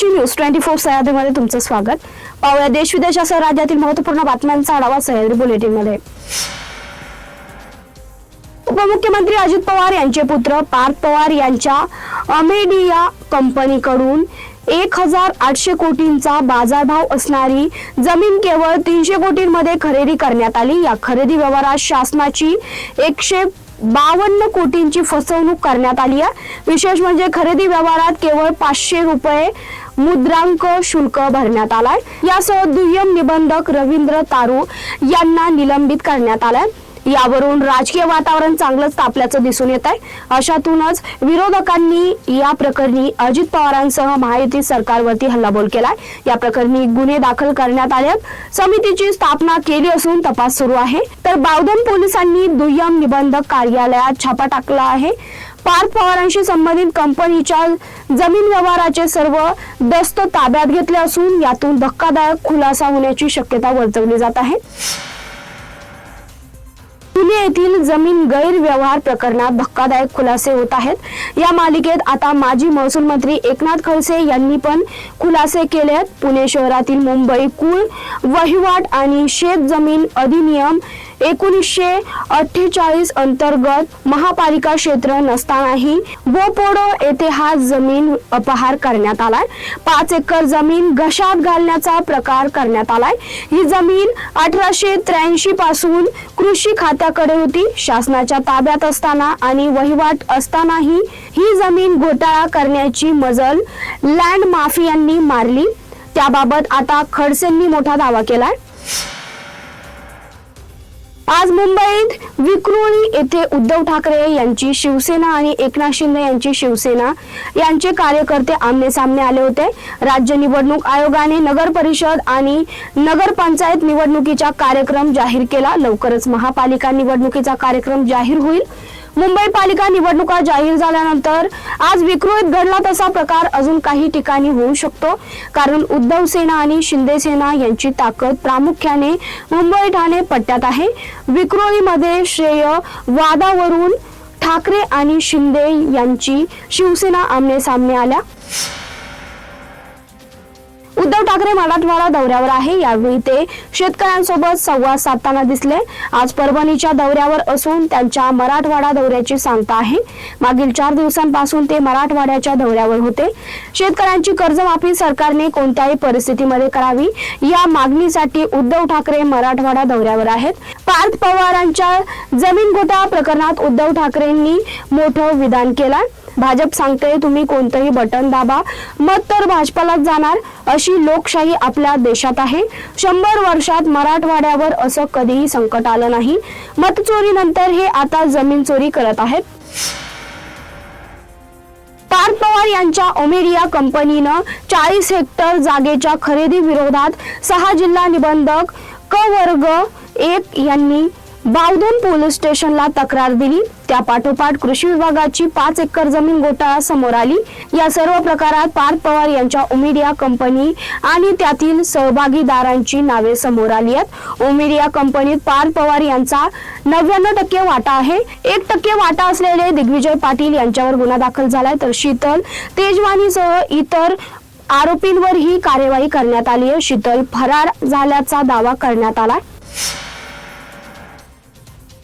Sakshi news twenty four सह्याद्रीमध्ये तुमचं स्वागत. पाहूया देश विदेशासह राज्यातील महत्त्वपूर्ण बातम्यांचा आढावा सह्याद्री बुलेटिनमध्ये उपमुख्यमंत्री अजित पवार यांचे पुत्र पार्थ पवार यांच्या अमेडिया कंपनीकडून एक हजार आठशे कोटींचा बाजारभाव असणारी जमीन केवळ तीनशे कोटींमध्ये खरेदी करण्यात आली. या खरेदी व्यवहारात शासनाची एकशे बावन्न कोटींची फसवणूक करण्यात आली आहे. विशेष म्हणजे खरेदी व्यवहारात केवळ पाचशे रुपये मुद्रांक शुल्क भरण्यात आलाय. यासह दुय्यम निबंधक रवींद्र तारू यांना निलंबित करण्यात आलंय. यावरून राजकीय वातावरण चांगलंच तापल्याचं दिसून येत आहे अशातूनच विरोधकांनी या प्रकरणी अजित पवारांसह महायुती सरकारवरती हल्लाबोल केलाय. या प्रकरणी गुन्हे दाखल करण्यात आले समितीची स्थापना केली असून तपास सुरू आहे. तर बावधन पोलिसांनी दुय्यम निबंधक कार्यालयात छापा टाकला आहे. पार पवारांशी संबंधित कंपनीच्या जमीन व्यवहाराचे सर्व दस्त ताब्यात घेतले असून यातून धक्कादायक खुलासा होण्याची शक्यता वर्तवली जात आहे. पुणे येथील जमीन गैरव्यवहार प्रकरणात धक्कादायक खुलासे होत आहेत. या मालिकेत आता माजी महसूल मंत्री एकनाथ खडसे यांनी पण खुलासे केले आहेत. पुणे शहरातील मुंबई कुळ वहिवाट आणि शेत जमीन अधिनियम एकोणीसशे अठ्ठेचाळीस अंतर्गत महापालिका क्षेत्र नसतानाही बोपोडो येथे हा जमीन अपहार करण्यात आलाय. पाच एकर जमीन घशात घालण्याचा प्रकार करण्यात आलाय. ही जमीन अठराशे त्र्याऐंशी पासून कृषी खात्याकडे होती. शासनाच्या ताब्यात असताना आणि वहिवाट असतानाही ही जमीन घोटाळा करण्याची मजल लँड माफियांनी मारली. त्याबाबत आता खडसेंनी मोठा दावा केलाय. आज मुंबईत विक्रोळी येथे उद्धव ठाकरे यांची शिवसेना आणि एकनाथ शिंदे यांची शिवसेना यांचे कार्यकर्ते आमने सामने आले होते. राज्य निवडणूक आयोगाने नगर परिषद आणि नगरपंचायत निवडणुकीचा कार्यक्रम जाहीर केला. लवकरच महापालिका निवडणुकीचा कार्यक्रम जाहीर होईल. मुंबई पालिका निवडणुका जाहीर झाल्यानंतर आज विक्रोळीत घडला तसा प्रकार अजून काही ठिकाणी होऊ शकतो. कारण उद्धव सेना आणि शिंदे सेना यांची ताकद प्रामुख्याने मुंबई ठाणे पट्ट्यात आहे. विक्रोळीमध्ये श्रेय वादावरून ठाकरे आणि शिंदे यांची शिवसेना आमने सामने आल्या. उद्धव ठाकरे मराठवाडा दौऱ्यावर आहे. यावेळी ते शेतकऱ्यांसोबत संवाद साधताना दिसले. आज परभणीच्या दौऱ्यावर असून त्यांच्या मराठवाडा दौऱ्याची सांगता आहे. मागील चार दिवसांपासून ते मराठवाड्याच्या दौऱ्यावर होते. शेतकऱ्यांची कर्जमाफी सरकारने कोणत्याही परिस्थितीमध्ये करावी या मागणीसाठी उद्धव ठाकरे मराठवाडा दौऱ्यावर आहेत. पार्थ पवारांच्या जमीन घोटाळा प्रकरणात उद्धव ठाकरेंनी मोठं विधान केलं. भाजप सांगते तुम्ही कोणतंही बटन दाबा. मत तर भाजपालाच जाणार अशी लोकशाही आपल्या देशात आहे. शंभर वर्षात मराठवाड्यावर असं कधीही संकट आलं नाही. मतचोरीनंतर हे आता जमीन चोरी करत आहेत. पार्थ पवार यांच्या ओमेरिया कंपनीनं चाळीस हेक्टर जागेच्या खरेदी विरोधात सहा जिल्हा निबंधक क वर्ग एक यांनी बावधन पोलीस स्टेशनला तक्रार दिली. त्या पाठोपाठ कृषी विभागाची पाच एकर जमीन घोटाळा समोर आली. या सर्व प्रकारात पार्थ पवार यांच्या उमिडिया कंपनी आणि त्यातील सहभागीदारांची नावे समोर आली आहेत. उमिडिया कंपनीत पार्थ पवार यांचा नव्याण्णव टक्के वाटा आहे. एक टक्के वाटा असलेले दिग्विजय पाटील यांच्यावर गुन्हा दाखल झालाय. तर शीतल तेजवानीसह इतर आरोपींवर ही कार्यवाही करण्यात आली आहे. शीतल फरार झाल्याचा दावा करण्यात आला.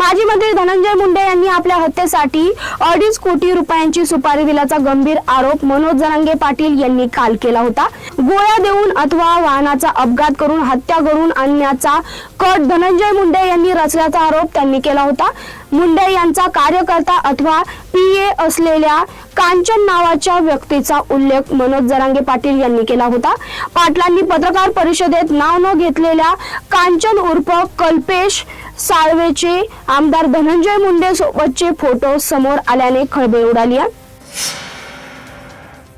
माजी मंत्री धनंजय मुंडे यांनी आपल्या हत्येसाठी अडीच कोटी रुपयांची सुपारी दिल्याचा गंभीर आरोप मनोज जरांगे पाटील यांनी काल केला होता. गोळ्या देऊन अथवा वाहनाचा अपघात करून हत्या करून आणण्याचा कट धनंजय मुंडे यांनी रचल्याचा आरोप त्यांनी केला होता. मुंडे यांचा कार्यकर्ता अथवा पीए असलेल्या कांचन नावाच्या व्यक्तीचा उल्लेख मनोज जरांगे पाटील यांनी केला होता. पाटलांनी पत्रकार परिषदेत नाव न घेतलेल्या कांचन उर्फ कल्पेश साळवेचे आमदार धनंजय मुंडे सोबतचे फोटो समोर आल्याने खळबळ उडाली आहे.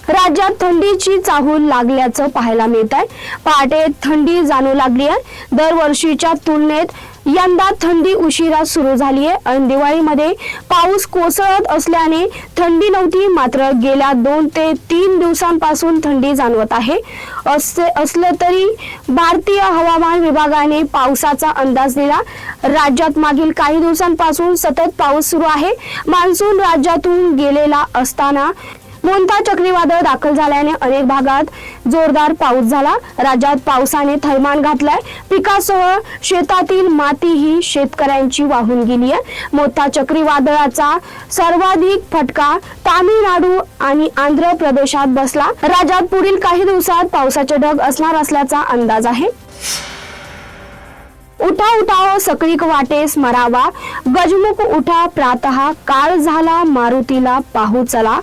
राज्यात थंडीची चाहूल लागल्याचं पाहायला मिळत आहे पहाटे थंडी जाणू लागली आहे. दरवर्षीच्या तुलनेत यंदा थंडी उशिरा सुरू झाली आहे. आणि दिवाळीमध्ये पाऊस कोसळत असल्याने थंडी नव्हती मात्र गेल्या दोन ते तीन दिवसांपासून थंडी जाणवत आहे. असे असलं तरी भारतीय हवामान विभागाने पावसाचा अंदाज दिला. राज्यात मागील काही दिवसांपासून सतत पाऊस सुरू आहे. मान्सून राज्यातून गेलेला असताना मोंता चक्रीवादळ दाखल झाल्याने अनेक भागात जोरदार पाऊस झाला. राज्यात पावसाने थैमान घातलाय. पिकासह शेतातील माती ही शेतकऱ्यांची वाहून गेली आहे. मोठा चक्रीवादळाचा सर्वाधिक फटका तामिळनाडू आणि आंध्र प्रदेशात बसला. राज्यात पुढील काही दिवसात पावसाचे ढग असणार असल्याचा अंदाज आहे. उठा उठाव सकळीक वाटेस मरावा गजमुख उठा प्रातः. काळ झाला मारुतीला पाहू चला.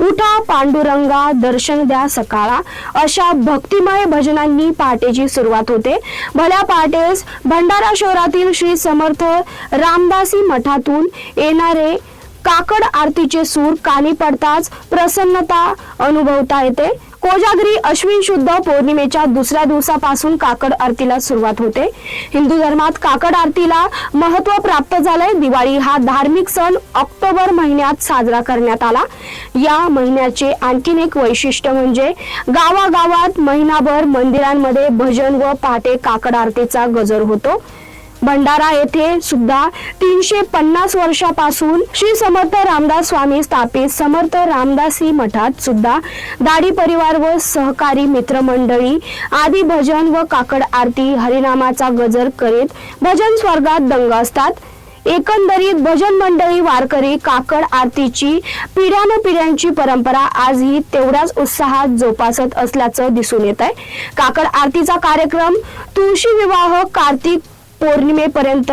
उठा पांडुरंगा दर्शन द्या सकाळा. अशा भक्तिमय भजनांनी पहाटेची सुरुवात होते. भल्या पहाटेस भंडारा शहरातील श्री समर्थ रामदासी मठातून येणारे काकड आरतीचे सूर कानी पडताच प्रसन्नता अनुभवता येते. कोजागरी अश्विन शुद्ध पौर्णिमेच्या दुसऱ्या दिवसापासून काकड आरतीला सुरुवात होते. हिंदू धर्मात काकड आरतीला महत्त्व प्राप्त झालंय. दिवाळी हा धार्मिक सण ऑक्टोबर महिन्यात साजरा करण्यात आला. या महिन्याचे आणखीन एक वैशिष्ट्य म्हणजे गावागावात महिनाभर मंदिरांमध्ये भजन व पहाटे काकड आरतीचा गजर होतो. भंडारा येथे सुद्धा तीनशे पन्नास वर्षापासून श्री समर्थ रामदास स्वामी स्थापित समर्थ रामदासी मठात सुद्धा दाढी परिवार व सहकारी मित्रमंडळी आदी भजन व काकड आरती हरिनामाचा गजर करीत भजन स्वर्गात दंग असतात. एकंदरीत भजन मंडळी वारकरी काकड आरतीची पिढ्यानपिढ्यांची परंपरा आजही तेवढ्याच उत्साहात जोपासत असल्याचं दिसून येत आहे काकड आरतीचा कार्यक्रम तुळशी विवाह कार्तिक पौर्णिमेपर्यंत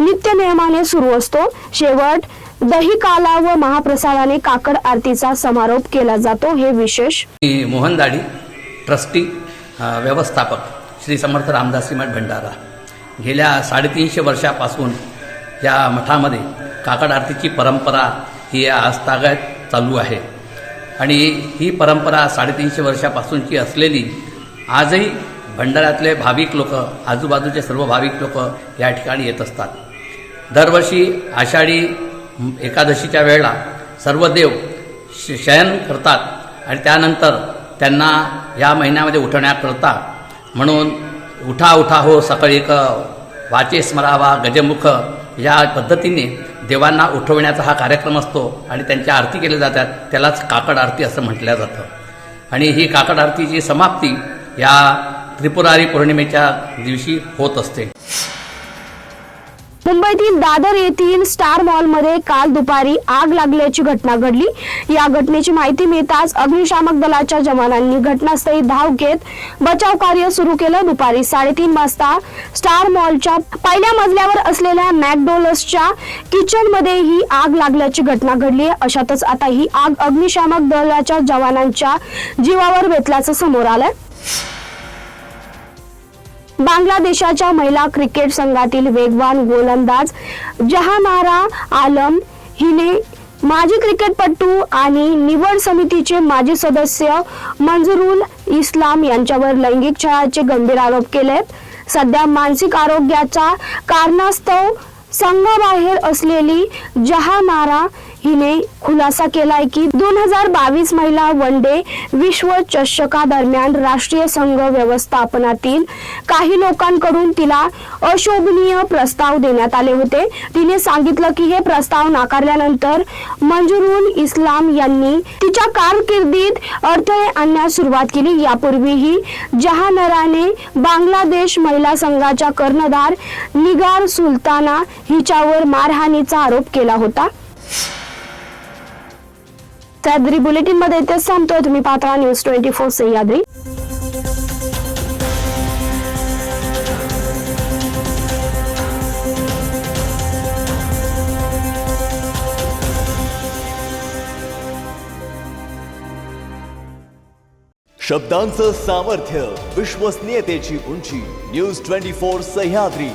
नित्य नियमाने सुरू असतो. शेवट दही काला व महाप्रसादाने काकड आरतीचा समारोप केला जातो. हे विशेष मोहन दाढी ट्रस्टी व्यवस्थापक श्री समर्थ रामदासी मठ भंडारा. गेल्या साडेतीनशे वर्षापासून या मठामध्ये काकड आरतीची परंपरा ही आजतागायत चालू आहे. आणि ही परंपरा साडेतीनशे वर्षापासूनची असलेली आजही भंडाऱ्यातले भाविक लोक आजूबाजूचे सर्व भाविक लोक या ठिकाणी येत असतात. दरवर्षी आषाढी एकादशीच्या वेळेला सर्व देव श- शयन करतात आणि त्यानंतर त्यांना या महिन्यामध्ये उठवण्याकरता म्हणून उठा उठा हो सकाळी एक वाचे स्मरावा गजमुख या पद्धतीने देवांना उठवण्याचा हा कार्यक्रम असतो आणि त्यांच्या आरती केल्या जातात. त्यालाच काकड आरती असं म्हटलं जातं. आणि ही काकड आरतीची समाप्ती या त्रिपुरारी पौर्णिमेच्या दिवशी होत असते. मुंबईतील दादर येथील स्टार मॉलमध्ये काल दुपारी आग लागल्याची घटना घडली. या घटनेची माहिती मिळताच अग्निशामक दलाच्या जवानांनी घटनास्थळी धाव घेत बचाव कार्य सुरू केलं. दुपारी साडेतीन वाजता स्टार मॉलच्या पहिल्या मजल्यावर असलेल्या मॅकडोनल्ड्सच्या किचनमध्ये ही आग लागल्याची घटना घडली अशातच आता ही आग अग्निशामक दलाच्या जवानांच्या जीवावर बेतल्याचं समोर आलंय. बांगलादेशाच्या महिला क्रिकेट संघातील वेगवान गोलंदाज जहानारा आलम हिने माजी क्रिकेटपटू आणि निवड समितीचे माजी सदस्य मंजरुल इस्लाम यांच्यावर लैंगिक छळाचे गंभीर आरोप केलेत. सध्या मानसिक आरोग्याच्या कारणास्तव संघाबाहेर असलेली जहानारा हिने खुलासा केलाय की दोन हजार बावीस महिला वन डे विश्वचषकादरम्यान राष्ट्रीय संघ व्यवस्थापनातील काही लोकांकडून तिला अशोभनीय प्रस्ताव देण्यात आले होते. तिने सांगितलं की हे प्रस्ताव नाकारल्यानंतर मंजुरुल इस्लाम यांनी तिच्या कारकिर्दीत अडथळे आणण्यास सुरुवात केली. यापूर्वीही जहानराने बांगलादेश महिला संघाच्या कर्णधार निगार सुलताना हिच्यावर मारहाणीचा आरोप केला होता. सह्याद्री बुलेटिनमध्ये इथेच सांगतोय तुम्ही पात्रा न्यूज ट्वेंटी फोर सह्याद्री शब्दांचं सामर्थ्य विश्वसनीयतेची उंची न्यूज ट्वेंटी फोर सह्याद्री